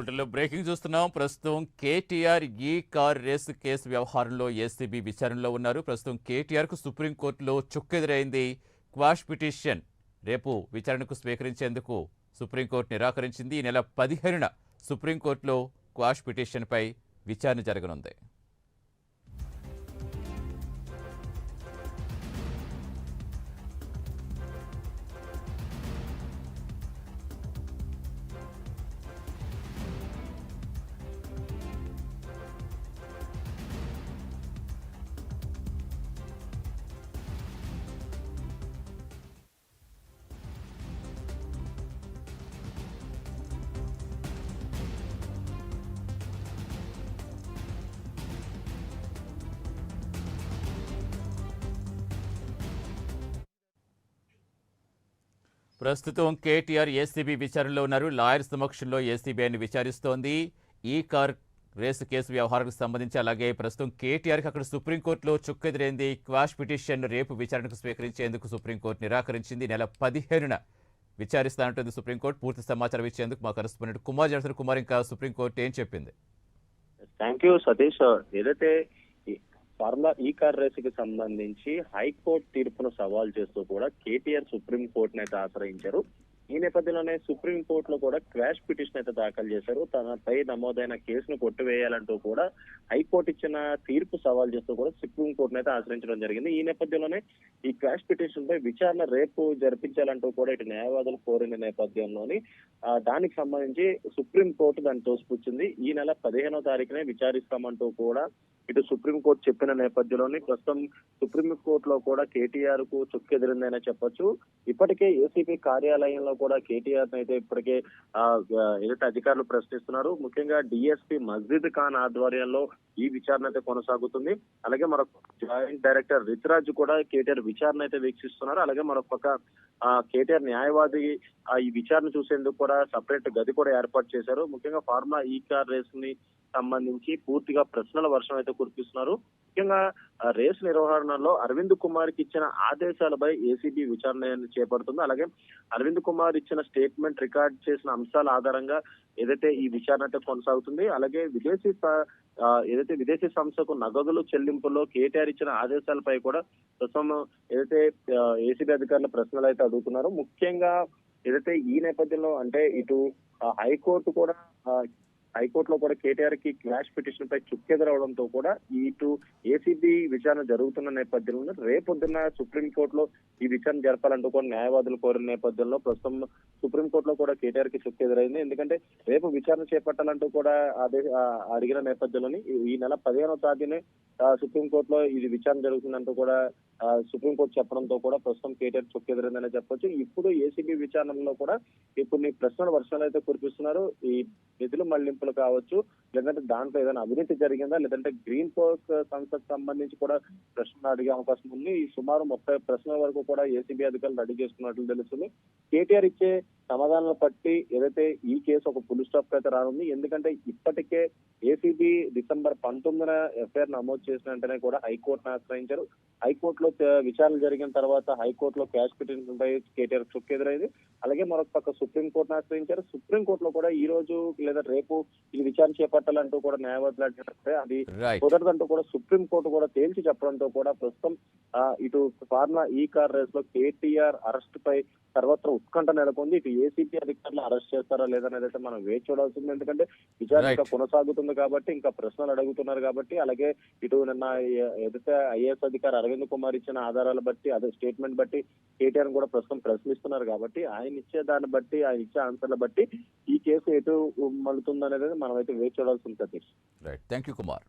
బుట్టలో బ్రేకింగ్ చూస్తున్నాం. ప్రస్తుతం కేటీఆర్ ఈ కార్ రేసు కేసు వ్యవహారంలో ఏసీబీ విచారణలో ఉన్నారు. ప్రస్తుతం కేటీఆర్కు సుప్రీంకోర్టులో చుక్కెదురైంది క్వాష్ పిటిషన్. రేపు విచారణకు స్వీకరించేందుకు సుప్రీంకోర్టు నిరాకరించింది. ఈ నెల పదిహేనున సుప్రీంకోర్టులో క్వాష్ పిటిషన్పై విచారణ జరగనుంది. ప్రస్తుతం కేటీఆర్ ఏసీబీ విచారణలో ఉన్నారు. లాయర్ సమక్షంలో ఏసీబీఐని విచారిస్తోంది. ఈ కార్ రేసు కేసు వ్యవహారానికి సంబంధించి అలాగే ప్రస్తుతం కేటీఆర్కి అక్కడ సుప్రీంకోర్టులో చుక్కెదిరైంది. క్వాష్ పిటిషన్ రేపు విచారణకు స్వీకరించేందుకు సుప్రీంకోర్టు నిరాకరించింది. నెల పదిహేనున విచారిస్తానంటుంది సుప్రీంకోర్టు. పూర్తి సమాచారం ఇచ్చేందుకు మా కరెస్పాండెంట్ కుమార్ జనసన్ కుమార్ ఇంకా సుప్రీంకోర్టు ఏం చెప్పింది? థ్యాంక్ యూ సతీష్ ఏదైతే పర్లా ఈ కార్ రేస్కి సంబంధించి హైకోర్టు తీర్పును సవాల్ చేస్తూ కూడా కేటీఆర్ సుప్రీం కోర్టును అయితే ఆశ్రయించారు. ఈ నేపథ్యంలోనే సుప్రీం కోర్టులో కూడా క్వాష్ పిటిషన్ అయితే దాఖలు చేశారు. తనపై నమోదైన కేసును కొట్టివేయాలంటూ కూడా హైకోర్టు ఇచ్చిన తీర్పు సవాల్ చేస్తూ కూడా సుప్రీం కోర్టును అయితే ఆశ్రయించడం జరిగింది. ఈ నేపథ్యంలోనే ఈ క్వాష్ పిటిషన్ పై విచారణ రేపు జరిపించాలంటూ కూడా ఇటు న్యాయవాదులు కోరిన నేపథ్యంలోని దానికి సంబంధించి సుప్రీం కోర్టు దాన్ని తోసిపుచ్చింది. ఈ నెల పదిహేనో తారీఖునే విచారిస్తామంటూ కూడా ఇటు సుప్రీం కోర్టు చెప్పిన నేపథ్యంలోని ప్రస్తుతం సుప్రీం కోర్టులో కూడా కేటీఆర్కు చుక్కెదిరిందనే చెప్పొచ్చు. ఇప్పటికే ఏసీపీ కార్యాలయంలో కూడా కేటీఆర్ అయితే ఇప్పటికే ఆ, ఏదైతే అధికారులు ప్రశ్నిస్తున్నారు ముఖ్యంగా డిఎస్పీ మస్జిద్ ఖాన్ ఆధ్వర్యంలో ఈ విచారణ అయితే కొనసాగుతుంది. అలాగే మరొక జాయింట్ డైరెక్టర్ రిత్రాజ్ కూడా కేటీఆర్ విచారణ అయితే వీక్షిస్తున్నారు. అలాగే మరొక పక్క ఆ, కేటీఆర్ న్యాయవాది ఈ విచారణ చూసేందుకు కూడా సపరేట్ గది కూడా ఏర్పాటు చేశారు. ముఖ్యంగా ఫార్ములా ఈ కార్ రేస్ని సంబంధించి పూర్తిగా ప్రశ్నల వర్షం అయితే కురిపిస్తున్నారు. ముఖ్యంగా రేస్ నిర్వహణలో అరవింద్ కుమార్కి ఇచ్చిన ఆదేశాలపై ఏసీబీ విచారణ చేపడుతుంది. అలాగే అరవింద్ కుమార్ ఇచ్చిన స్టేట్మెంట్ రికార్డ్ చేసిన అంశాల ఆధారంగా ఏదైతే ఈ విచారణ అయితే కొనసాగుతుంది అలాగే విదేశీ ఏదైతే విదేశీ సంస్థకు నగదులు చెల్లింపులో కేటీఆర్ ఇచ్చిన ఆదేశాలపై కూడా ప్రస్తుతం ఏదైతే ఏసీబీ అధికారులు ప్రశ్నలు అయితే అడుగుతున్నారు. ముఖ్యంగా ఏదైతే ఈ నేపథ్యంలో అంటే ఇటు హైకోర్టు కూడా హైకోర్టులో కూడా కేటీఆర్కి క్లాష్ పిటిషన్ పై చుక్కెదురవడంతో కూడా ఇటు ఏసీబీ విచారణ జరుగుతున్న నేపథ్యంలో రేపొద్దున సుప్రీంకోర్టులో ఈ విచారణ జరపాలంటూ కూడా న్యాయవాదులు కోరిన నేపథ్యంలో ప్రస్తుతం సుప్రీంకోర్టులో కూడా కేటీఆర్కి చుక్కెదురైంది ఎందుకంటే రేపు విచారణ చేపట్టాలంటూ కూడా అదే అడిగిన నేపథ్యంలోని ఈ- నెల పదిహేనవ తేదీనే సుప్రీంకోర్టులో ఇది విచారణ జరుగుతుందంటూ కూడా సుప్రీంకోర్టు చెప్పడంతో కూడా ప్రస్తుతం కేటీఆర్ చుక్కెదురైందనే చెప్పొచ్చు. ఇప్పుడు ఏసీబీ విచారణలో కూడా ఇప్పుడు నీ ప్రశ్నల వర్షాలు అయితే కురిపిస్తున్నారు. ఈ నిధులు మళ్ళింపులు కావచ్చు లేదంటే దాంట్లో ఏదైనా అవినీతి జరిగిందా లేదంటే గ్రీన్ పోర్క్ సంస్థకు సంబంధించి కూడా ప్రశ్నలు అడిగే అవకాశం ఉంది. ఈ సుమారు ముప్పై ప్రశ్నల వరకు కూడా ఏసీబీ అధికారులు రెడీ చేసుకున్నట్లు తెలుస్తుంది. కేటీఆర్ ఇచ్చే సమాధానాలు బట్టి ఏదైతే ఈ కేసు ఒక ఫుల్ స్టాప్ అయితే రానుంది. ఎందుకంటే ఇప్పటికే ఏసీబీ డిసెంబర్ పంతొమ్మిదిన ఎఫ్ఐఆర్ నమోదు చేసిన వెంటనే కూడా హైకోర్టును ఆశ్రయించారు. హైకోర్టులో విచారణ జరిగిన తర్వాత హైకోర్టులో క్యాష్ పిటిషన్ పై కేటీఆర్ చుక్కెదురైంది అలాగే మరొక పక్క సుప్రీం కోర్టును ఆశ్రయించారు. సుప్రీం కోర్టులో కూడా ఈ రోజు లేదా రేపు ఈ విచారణ చేపట్టాలంటూ కూడా న్యాయవాదులు అడిగినట్టే అది కుదరదంటూ కూడా సుప్రీం కోర్టు కూడా తేల్చి చెప్పడంతో కూడా ప్రస్తుతం ఇటు ఫార్ములా ఈ కార్ రేస్లో కేటీఆర్ అరెస్ట్ పై సర్వత్ర ఉత్కంఠ నెలకొంది. ఇటు ఏసీపీ అధికారులు అరెస్ట్ చేస్తారా లేదనేది అయితే మనం వేచి చూడాల్సింది. ఎందుకంటే విచారణ ఇంకా. కొనసాగుతుంది కాబట్టి ఇంకా ప్రశ్నలు అడుగుతున్నారు కాబట్టి అలాగే ఇటు నిన్న ఏదైతే ఐఏఎస్ అధికారి అరవింద్ కుమార్ ఇచ్చిన ఆధారాలు బట్టి అదే స్టేట్మెంట్ బట్టి కేటీఆర్ కూడా ప్రస్తుతం ప్రశ్నిస్తున్నారు కాబట్టి ఆయన ఇచ్చే దాన్ని బట్టి ఆయన ఇచ్చే ఆన్సర్ల బట్టి ఈ కేసు ఎటు మలుతుందనేది మనం అయితే వేచి చూడాల్సి ఉంటుంది రైట్ థ్యాంక్ యూ కుమార్